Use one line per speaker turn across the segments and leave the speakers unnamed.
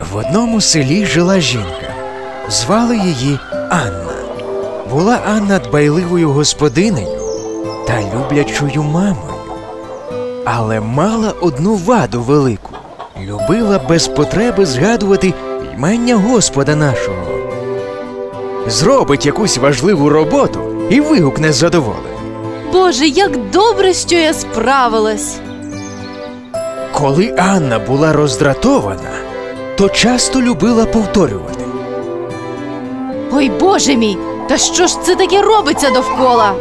В одному селі жила жінка. Звали її Анна. Була Анна дбайливою господинею та люблячою мамою. Але мала одну ваду велику. Любила без потреби згадувати ймення Господа нашого. Зробить якусь важливу роботу і вигукне з задоволенням.
Боже, як добре, що я справилась.
Коли Анна була роздратована, то часто любила повторювати.
Ой, Боже мій, та що ж це таке робиться довкола?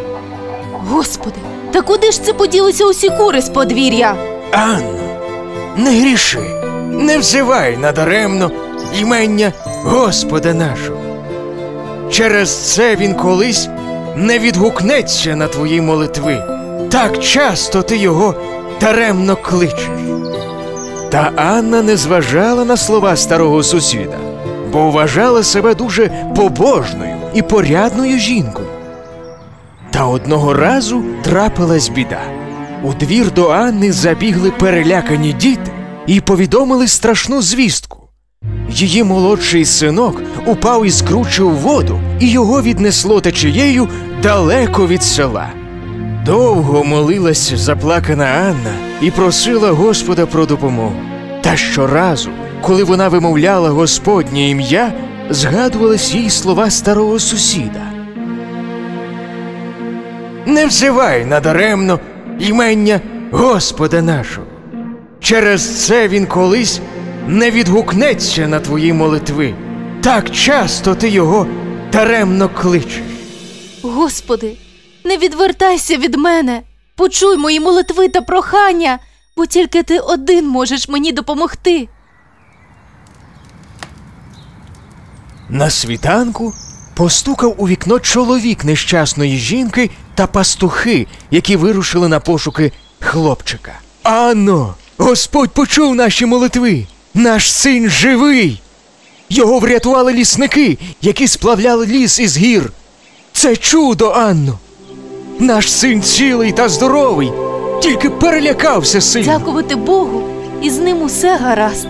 Господи, та куди ж це поділися усі кури з подвір'я?
Анно, не гріши, не взивай надаремно імення Господа нашого. Через це він колись не відгукнеться на твої молитви. Так часто ти його даремно кличеш. Та Анна не зважала на слова старого сусіда, бо вважала себе дуже побожною і порядною жінкою. Та одного разу трапилась біда. У двір до Анни забігли перелякані діти і повідомили страшну звістку. Її молодший синок упав із кручі у воду, і його віднесло течією далеко від села. Довго молилась заплакана Анна і просила Господа про допомогу. Та щоразу, коли вона вимовляла Господнє ім'я, згадувались їй слова старого сусіда. Не взивай надаремно імення Господа нашого. Через це він колись не відгукнеться на твої молитви. Так часто ти його даремно кличеш.
Господи, не відвертайся від мене. Почуй мої молитви та прохання, бо тільки ти один можеш мені допомогти.
На світанку постукав у вікно чоловік нещасної жінки та пастухи, які вирушили на пошуки хлопчика. Анно, Господь почув наші молитви. Наш син живий. Його врятували лісники, які сплавляли ліс із гір. Це чудо, Анно. Наш син цілий та здоровий, тільки перелякався сильно.
Дякувати Богу, і з ним усе гаразд.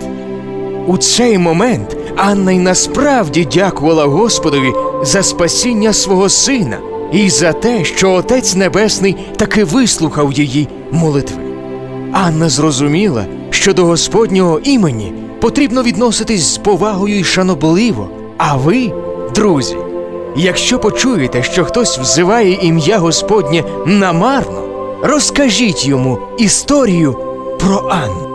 У цей момент Анна й насправді дякувала Господові за спасіння свого сина і за те, що Отець Небесний таки вислухав її молитви. Анна зрозуміла, що до Господнього імені потрібно відноситись з повагою і шанобливо. А ви, друзі, якщо почуєте, що хтось взиває ім'я Господнє намарно, розкажіть йому історію про Анну.